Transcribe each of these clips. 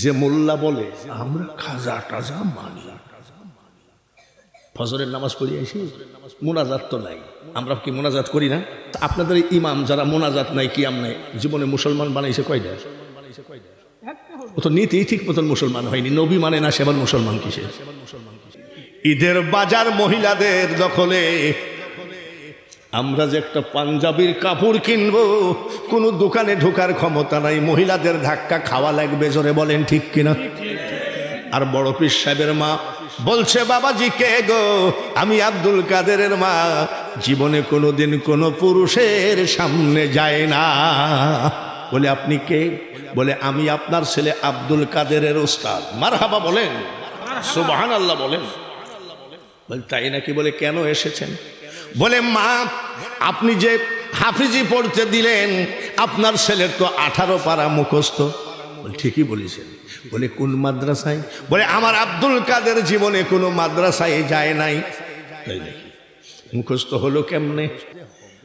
যে মোল্লা বলে, আমরা খাজা টাজা মানি। ফজরের নামাজ পড়ি আসি, মোনাজাত তো নাই। আমরা কি মোনাজাত করি না? তা আপনাদের ইমাম যারা মোনাজাত নাই, কিয়াম নাই, জীবনে মুসলমান বানাইছে কয়টা? ও তো নীতি ঠিক মতন মুসলমান হয়নি, নবী মানে না সেবার মুসলমান কিসের? ঈদের বাজার মহিলাদের দখলে আমরা যে একটা পাঞ্জাবির কাপড় কিনবো, কোনো দোকানে ঢোকার ক্ষমতা নাই, মহিলাদের ধাক্কা খাওয়া লাগবে, জোরে বলেন ঠিক কিনা? আর বড় পীর সাহেবের মা বলছে, বাবাজি, কে গো? আমি আব্দুল কাদেরের মা। জীবনে কোনোদিন কোনো পুরুষের সামনে যায় না। বলে, আপনি কে? বলে, আমি আপনার ছেলে আব্দুল কাদেরের ওস্তাদ। মার হাবা বলেন। সুবাহান আল্লাহ বলেন। বলে, তাই নাকি? বলে, কেন এসেছেন? বলে, মা, আপনি যে হাফিজি পড়তে দিলেন, আপনার ছেলের তো আঠারো পারা মুখস্থ। ঠিকই বলেছেন। বলে, কোন মাদ্রাসায়? বলে, আমার আব্দুল কাদের জীবনে কোনো মাদ্রাসায় যায় নাই। মুখস্থ হলো কেমনে?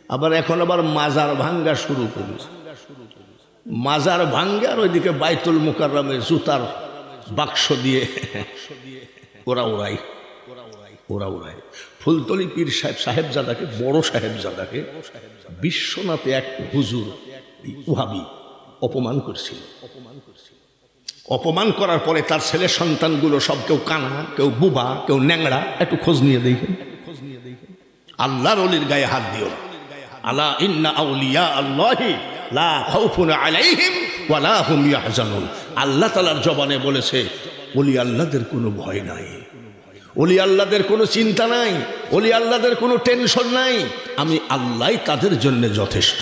আবার এখন আবার মাজার ভাঙ্গা শুরু করেছে। মাজার ভাঙ্গে আর ওইদিকে বাইতুল মুকাররমে জুতার বাক্স দিয়ে ওরা ওরাই ওরা ওরাই ফুলতলি পীর সাহেব সাহেবজাদাকে, বড় সাহেবজাদাকে বিশ্বনাথে এক হুজুর উহাবি অপমান করছিল। অপমান করছিল অপমান করার পরে তার ছেলে সন্তানগুলো সব কেউ কানা, কেউ বুবা, কেউ ন্যাংড়া, একটু খোঁজ নিয়ে দেখেন খোঁজ নিয়ে আল্লাহর অলির গায়ে হাত দিও। আলা ইন্না আউলিয়া আল্লাহি লা খাউফুন আলাইহিম ওয়ালা হুম ইয়াহজানুন। আল্লাহ তাআলার জবানে বলেছে ওলি আল্লাহদের কোনো ভয় নাই। ওলি আল্লাহদের কোনো চিন্তা নাই, ওলি আল্লাহদের কোনো টেনশন নাই। আমি আল্লাহ তাদের জন্য যথেষ্ট।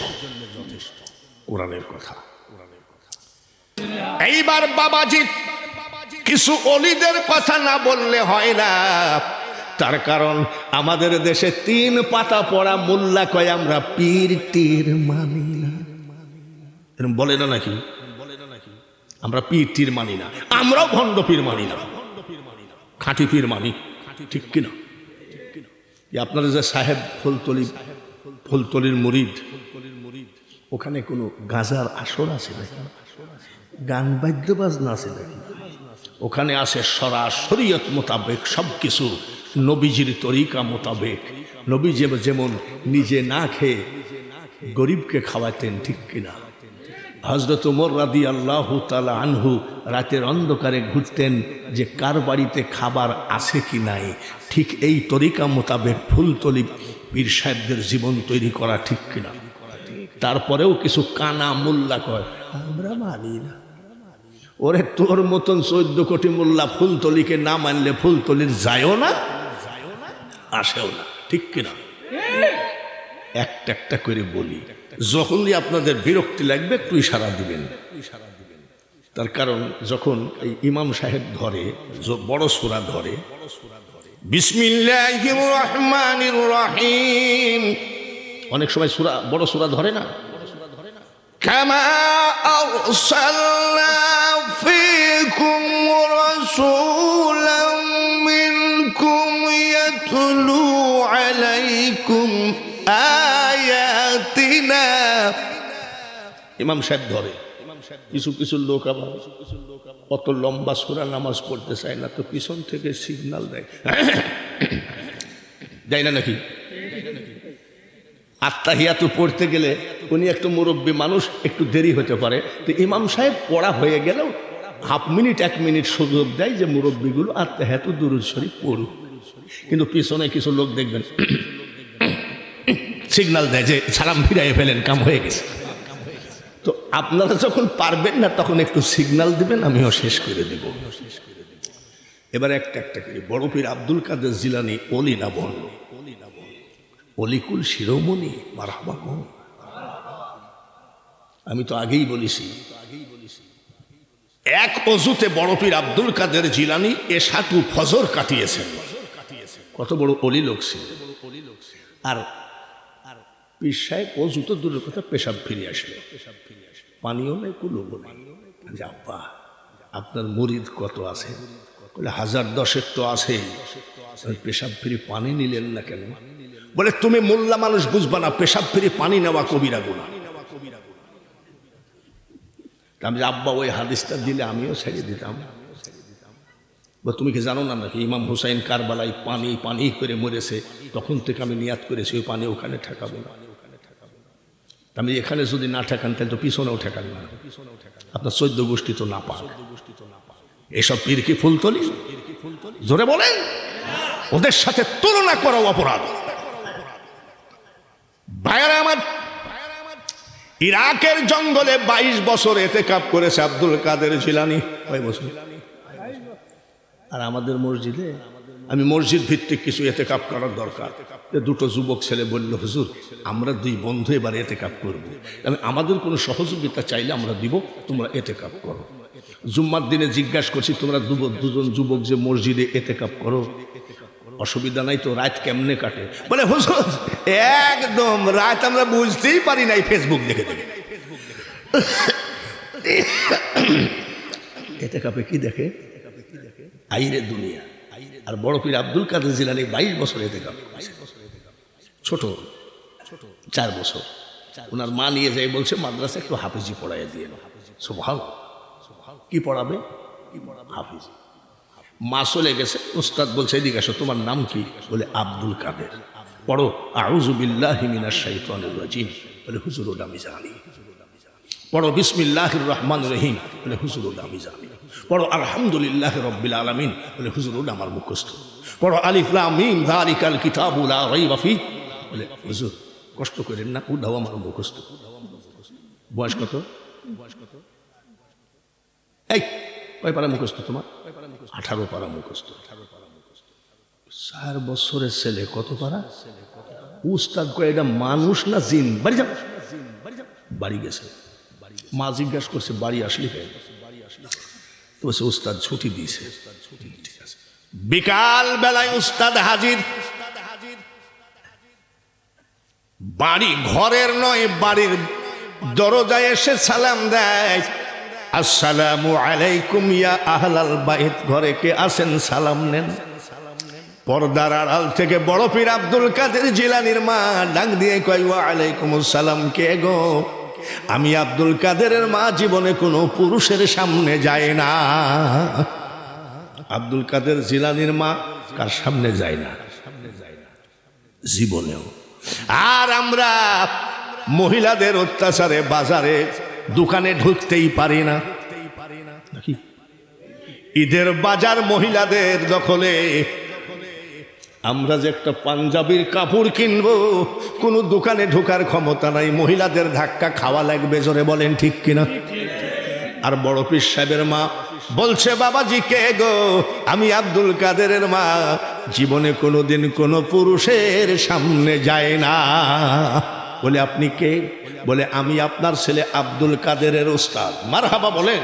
কোরআনের কথা। এইবার বাবাজি, কিছু অলিদের কথা না বললে হয় না। তার কারণ, আমাদের দেশে তিন পাতা পড়া মোল্লা কয়, আমরা পীর তীর মানি না। বলে না নাকি বলে না নাকি? আমরা পীর তীর মানি না। আমরাও ভণ্ড পীর মানি না। খাঁটি পীর মানি। ঠিক কিনা? যে আপনারা যে সাহেব ফুলতলি ফুলতলির মুরিদ, ওখানে কোনো গাজার আসর আছে নাকি? গান বাদ্য বাজনা আছে নাকি? ওখানে আছে সরাসরিয়ত মোতাবেক সব কিছু নবীজির তরিকা মোতাবেক। নবী যেমন নিজে না খেয়ে গরিবকে খাওয়াতেন, ঠিক কিনা? হজরত উমর রাদি আল্লাহ তালা আনহু রাতের অন্ধকারে ঘুরতেন যে কার বাড়িতে খাবার আছে কি নাই। ঠিক এই তরিকা মোতাবেক ফুলতলি পীর সাহেবদের জীবন তৈরি করা ঠিক কিনা। তারপরেও কিছু কানা মোল্লা কয়, আমরা মানি না। ওরে তোর মতন চোদ্দ কোটি মোল্লা ফুলতলিকে না মানলে ফুলতলির যায়ও না যায়ও না, আসেও না। ঠিক কিনা? একটা একটা করে বলি যখনই আপনাদের বিরক্তি লাগবে একটু ইশারা দিবেন তার কারণ যখন এই ইমাম সাহেব ধরে য- বড় সুরা ধরে বিসমিল্লাহির রহমানির রহিম অনেক সময় সুরা বড় সুরা ধরে না كما أرسلنا فيكم رسولا منكم يتلو عليكم آياتنا ইমাম সাহেব ধরে। কিছু কিছু লোক আবার অত লম্বা সুরা নামাজ পড়তে চায় না, তো পিছন থেকে সিগনাল দেয়। দেয় না নাকি? আত্মাহিয়াতু পড়তে গেলে উনি একটু মুরব্বী মানুষ, একটু দেরি হতে পারে। তো ইমাম সাহেব পড়া হয়ে গেলেও হাফ মিনিট, এক মিনিট সুযোগ দেয় যে মুরব্বীগুলো আত্মাহিয়াতু দুরুদ শরীফ পড়ুক। কিন্তু পিছনে কিছু লোক দেখবেন সিগনাল দেয় যে সালাম ফিরাইয়ে ফেলেন, কাম হয়ে গেছে। আপনারা যখন পারবেন না, তখন একটু সিগনাল দিবেন, আমিও শেষ করে দেব। এবার একটা একটা করে। বড় পীর আব্দুল কাদের জিলানি অলি না বন? অলিকুল শিরোমণি, মারহাবা কন আমি তো আগেই বলেছি, এক অজুতে বড় পীর আব্দুল কাদের জিলানি এ সাতু ফজর কাটিয়েছেন। কত বড় অলি লোক ছিল। আর পীর সাহেব অজু তো দূরের কথা, পেশাব ফিরে আসলো। পানিও নেই কুলো নেই। আব্বা, আপনার মুরিদ কত আছে? বলে, হাজার দশেক তো আছে পেশাব ফিরে পানি নিলেন না কেন? বলে, তুমি মোল্লা মানুষ বুঝবা না, পেশাব ফিরে পানি নেওয়া কবিরা গুণা। আমি আব্বা, ওই হাদিসটা দিলে আমিও ছেড়ে দিতাম। বা তুমি কি জানো না নাকি, ইমাম হুসাইন কারবালায় পানি পানি করে মরেছে, তখন থেকে আমি নিয়াত করেছি, ওই পানি ওখানে ঠেকাবো না। আমি এখানে যদি না ঠেকান, তাহলে তো পিছনেও ঠেকান না। আপনার চোদ্দ গোষ্ঠী তো না পাক। এসব পীর কি ফুলতলি? জোরে বলেন। ওদের সাথে তুলনা করা অপরাধ। ভাইয়ারা আমার, ইরাকের জঙ্গলে বাইশ বছর এতে কাপ করেছে আব্দুল কাদের জিলানি। কয় বছর? আর আমাদের মসজিদে আমি মসজিদ ভিত্তিক কিছু এতে কাপ করার দরকার। দুটো যুবক ছেলে বলল, হুজুর, আমরা দুই বন্ধু এবার এতে কাপ করব। আমি, আমাদের কোনো সহযোগিতা চাইলে আমরা দিব, তোমরা এতে কাপ করো। জুম্মার দিনে জিজ্ঞাসা করছি, তোমরা দুজন যুবক যে মসজিদে এতে কাপ করো? অসুবিধা নাই তো, রাত কেমনে কাটে? বলে, হুজুর, একদম, রাত আমরা বুঝতেই পারি নাই, ফেসবুক দেখে দেখে। এতে কাপে কি দেখে? আইরে দুনিয়া। আর বড় পীর আব্দুল কাদের জিলানি বাইশ বছর এতে কাপ ছোট ছোট, চার বছর। ওনার মা নিয়ে যাই বলছে, মাদ্রাসা একটু হাফিজি পড়াই দিয়ে সো ভালো কি পড়াবে? কি পড়াবে হাফিজি। মা চলে গেছে, উস্তাদ বলছে, এদিকে আসো, তোমার নাম কি? বলে, আব্দুল কাদের। পড়ো আউজুবিল্লাহ মিনাশ শাইতানির রাজিম। বলে, হুজুর আমি জানি। পড়ো বিসমিল্লাহির রহমান রহিম। বলে হুজুর ওটা আমি জানি পড়ো আলহামদুলিল্লাহ রব্বিল আলামিন। বলে হুজুর ওটা আমার মুখস্থ। পড়ো, আলিফ লাম মিম যালিকাল কিতাবু লা রাইবা বলে, হুজুর, কষ্ট করেন না ওটাও আমার মুখস্থ। বয়স কত? বয়স কত এই, কয় পারা মুখস্থ তোমার? আঠারো পারা মুখস্থ। চার বছরের ছেলে কত পারা? উস্তাদ কয়, এটা মানুষ না জিন? বাড়ি যাও। বাড়ি গেছে। মা জিজ্ঞাসা করছে, বাড়ি আসলি কেন? তো উস্তাদ ছুটি দিয়েছে। বিকাল বেলায় উস্তাদ হাজির। বাড়ি ঘরের নয়, বাড়ির দরজায় এসে সালাম দেয়। আসসালামু আলাইকুম ইয়া আহলাল বাইত। ঘরে কে আসেন সালাম নেন। পর্দার আড়াল থেকে বড় পীর আব্দুল কাদের জিলানির মা ডাক দিয়ে কয়, ওয়া আলাইকুম আসসালাম, কে গো? আমি আব্দুল কাদেরের মা জীবনে কোনো পুরুষের সামনে যায় না। আব্দুল কাদের জিলানির মা কার সামনে যায় না? জীবনেও। আর আমরা মহিলাদের অত্যাচারে বাজারে দোকানে ঢুকতেই পারি না। ঈদের বাজার মহিলাদের দখলে আমরা যে একটা পাঞ্জাবির কাপড় কিনবো, কোনো দোকানে ঢোকার ক্ষমতা নাই, মহিলাদের ধাক্কা খাওয়া লাগবে, জোরে বলেন ঠিক কিনা? আর বড় পীর সাহেবের মা বলছে, বাবাজি, কে গো? আমি আব্দুল কাদেরের মা। জীবনে কোনোদিন কোনো পুরুষের সামনে যায় না। বলে, আপনি কে? বলে, আমি আপনার ছেলে আব্দুল কাদেরের ওস্তাদ। মার হাবা বলেন।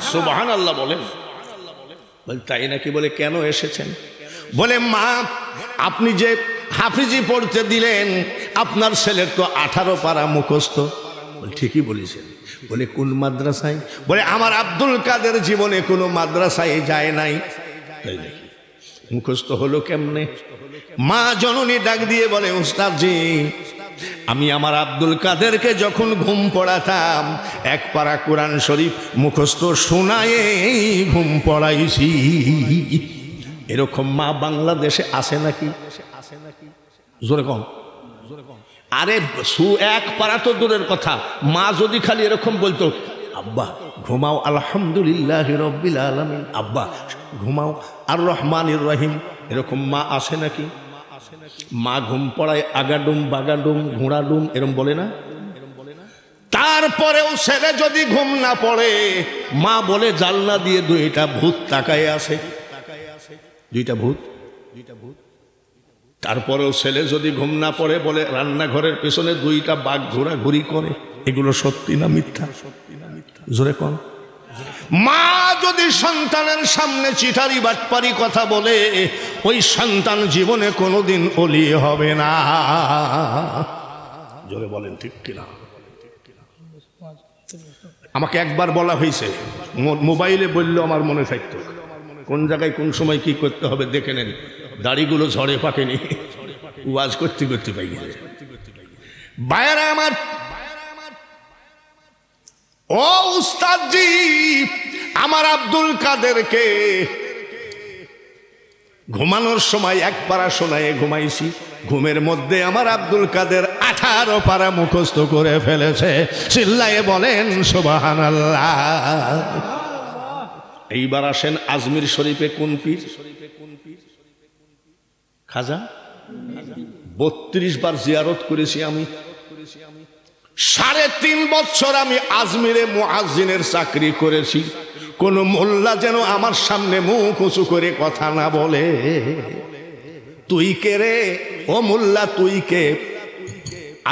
সুবহান আল্লাহ বলেন। বলে, তাই নাকি? বলে, কেন এসেছেন? বলে, মা, আপনি যে হাফিজি পড়তে দিলেন, আপনার ছেলের তো আঠারো পারা মুখস্থ। ঠিকই বলেছেন। বলে, কোন মাদ্রাসায়? বলে, আমার আব্দুল কাদের জীবনে কোনো মাদ্রাসায় যায় নাই। মুখস্থ হলো কেমনে? মা জননী ডাক দিয়ে বলে উস্তাদজি আমি আমার আব্দুল কাদেরকে যখন ঘুম পড়াতাম, এক পারা কোরআন শরীফ মুখস্থ শোনায়ে ঘুম পড়াইছি। এরকম মা বাংলাদেশে আসে নাকি? জোরে কম। আরে সু এক পারা তো দূরের কথা। মা যদি খালি এরকম বলতো, আব্বা, ঘুমাও আলহামদুলিল্লাহ আলমিন। আব্বা, ঘুমাও আর রহমান রহিম। এরকম মা আসে নাকি? মা ঘুম পড়ায় আগাডুম, বাগাডুম, ঘোড়াডুম, এরম বলে না? তারপরেও ছেলে যদি ঘুম না পড়ে, মা বলে জালনা দিয়ে দুইটা ভূত তাকায় আসে দুইটা ভূত। দুইটা ভূত তারপরেও ছেলে যদি ঘুম না পড়ে বলে, রান্নাঘরের পেছনে দুইটা বাঘ ঘোরাঘুরি করে। এগুলো সত্যি না মিথ্যা? সত্যি না মিথ্যা জোরে কন। মা যদি সন্তানের সামনে চিঠারি বাটপারি কথা বলে, ওই সন্তান জীবনে কোনোদিন অলি হবে না। জোরে বলেন, ঠিক কিনা? আমাকে একবার বলা হয়েছে মোবাইলে বলল আমার মনে থাকতো কোন জায়গায় কোন সময় কি করতে হবে দেখে নেন। দাড়িগুলো ঝড়ে পাকেনি। ওয়াজ করতে করতে পাই গেছে। বায়ারা আমার, ও উস্তাদজি, আমার আব্দুল কাদেরকে ঘুমানোর সময় এক পারা শোনায় ঘুমাইছি। ঘুমের মধ্যে আমার আব্দুল কাদের আঠারো পারা মুখস্থ করে ফেলেছে। চিল্লায়ে বলেন সুবাহান এইবার আসেন আজমির শরীফে কোন পীর? খাজা? বত্রিশ বার জিয়ারত করেছি আমি। সাড়ে তিন বছর আমি আজমিরে মুআজিনের চাকরি করেছি। কোন মোল্লা যেন আমার সামনে মুখ উঁচু করে কথা না বলে। তুই কে রে? ও মোল্লা, তুই কে?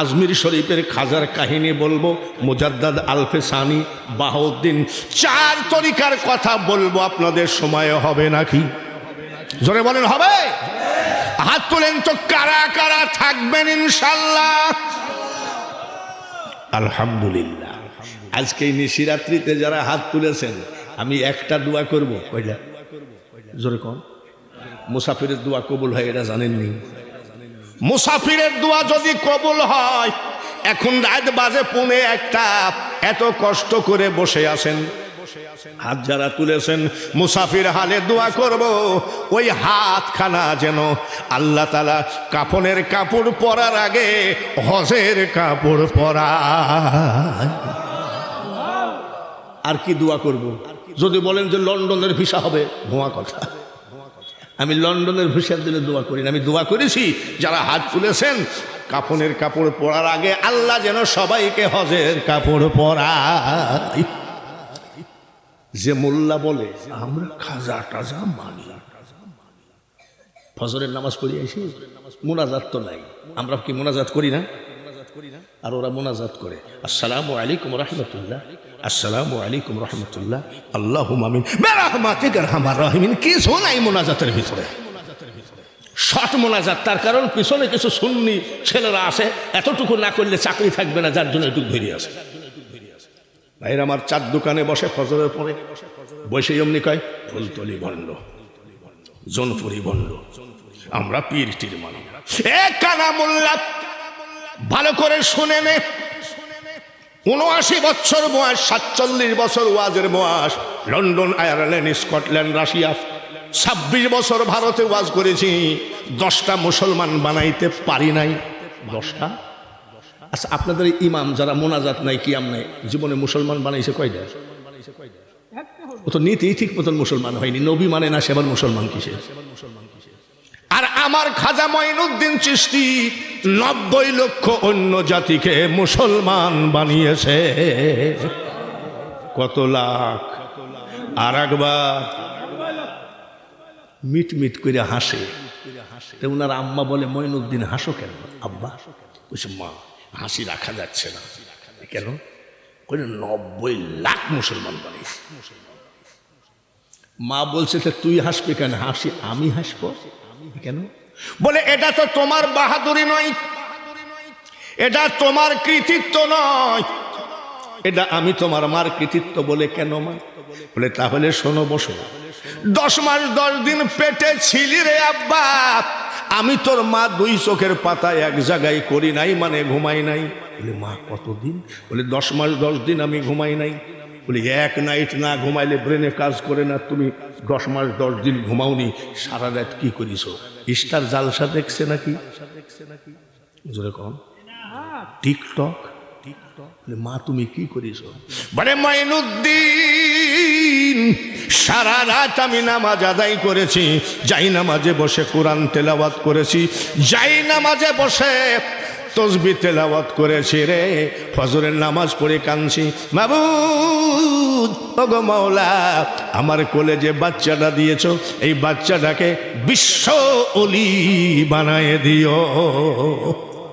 আজমির শরীফের খাজার কাহিনী বলব, মুজাদ্দাদ আলফে সানি বাহাউদ্দিন, চার তরিকার কথা বলব, আপনাদের সময় হবে নাকি? জোরে বলেন, হবে? হাত তোলেন তো, কারা কারা থাকবেন ইনশাল্লাহ? আলহামদুলিল্লাহ। আজকে নিশিরাত্রিতে যারা হাত তুলেছেন, আমি একটা দোয়া করব জোরে কন। মুসাফিরের দোয়া কবুল হয়, এটা জানেননি। মুসাফিরের দোয়া যদি কবুল হয়, এখন রাত বাজে পুনে একটা। এত কষ্ট করে বসে আছেন। হাত যারা তুলেছেন, মুসাফির হালে দোয়া করব। ওই হাতখানা যেন আল্লাহ তালা কাফনের কাপড় পরার আগে, হজের কাপড় পরা আর কি দোয়া করব? যদি বলেন যে লন্ডনের ভিসা হবে, ভুয়া কথা। আমি লন্ডনের ভিসার দিলে দোয়া করি আমি দোয়া করেছি, যারা হাত তুলেছেন, কাফনের কাপড় পরার আগে আল্লাহ যেন সবাইকে হজের কাপড় পরায়। যে মোল্লা বলে আমরা খাজা টাজা মানি। ফজরের নামাজ পড়ি আইসি মোনাজাত তো নাই। আমরা কি মোনাজাত করি না মোনাজাত করি না? আর ওরা মোনাজাত করে। আসসালামু আলাইকুম রহমতুল্লাহ। আসসালামু আলাইকুম রহমতুল্লাহ। আল্লাহ মামিন বেরহমাতিক রহমান। কিছু নাই মোনাজাতের ভিতরে। শট মোনাজাত, তার কারণ পিছনে কিছু সুন্নি ছেলেরা আছে, এতটুকু না করলে চাকরি থাকবে না, যার জন্য একটু ধরে আছে। ভাইয়ের আমার চার দোকানে বসে ফজরের পরে বসে এমনি কয় ফুলতলি বন্ড জনপুরি বন্ড আমরা পীর টির মানি না। কানা মোল্লা ভালো করে শুনে নে। উনআশি বছর বয়স, সাতচল্লিশ বছর ওয়াজের বয়স। London, Ireland, Scotland, Russia. ছাব্বিশ বছর ভারতে ওয়াজ করেছি। দশটা মুসলমান বানাইতে পারি নাই। দশটা? আচ্ছা আপনাদের ইমাম যারা মোনাজাত নাই, কিয়াম নাই, জীবনে মুসলমান বানাইছে কয়টা? ও তো নীতি, ঠিক মতন মুসলমান হয়নি। নবী মানে না সেবার মুসলমান কিসের? আর আমার খাজা মঈনুদ্দিন চিস্তি নব্বই লক্ষ অন্য জাতিকে মুসলমান বানিয়েছে। কত লাখ? আর একবার মিট মিট করে হাসে। ওনার আম্মা বলে, মঈনুদ্দিন, হাসো কেন? আব্বা, বলছে, মা, হাসি রাখা যাচ্ছে না। কেন? কই নব্বই লাখ মুসলমান বানিয়েছে। মা বলছে তুই হাসবি কেন? হাসি, আমি হাসবো? কেন? বলে, এটা তো তোমার বাহাদুরি নয়। এটা তোমার কৃতিত্ব নয়। এটা আমি তোমার মার কৃতিত্ব বলে কেন মা বলে, তাহলে শোনো, বসো। দশ মাস দশ দিন পেটে ছিলি রে আব্বা। আমি তোর মা দুই চোখের পাতায় এক জায়গায় করি নাই মানে ঘুমাই নাই। বলে, মা, কতদিন? বলে, দশ মাস দশ দিন আমি ঘুমাই নাই। বলি, এক নাইট না ঘুমাইলে ব্রেনে কাজ করে না, তুমি দশ মাস, দশ দিন ঘুমাওনি, সারা রাত কি করিস ইস্টার জালসা দেখছে নাকি? জোরে কম টিকটক? মা, তুমি কি করিস বলে, মাইনুদ্দিন, সারা রাত আমি নামাজ আদায় করেছি, যাই নামাজে বসে কোরআন তেলাওয়াত করেছি, যাই নামাজে বসে তসবি তেলাওয়াত করেছি রে, ফজরের নামাজ পড়ে কাঁদছি মাবুদ ওগো মাওলা আমার কোলে যে বাচ্চাটা দিয়েছ এই বাচ্চাটাকে বিশ্ব অলি বানায় দিও।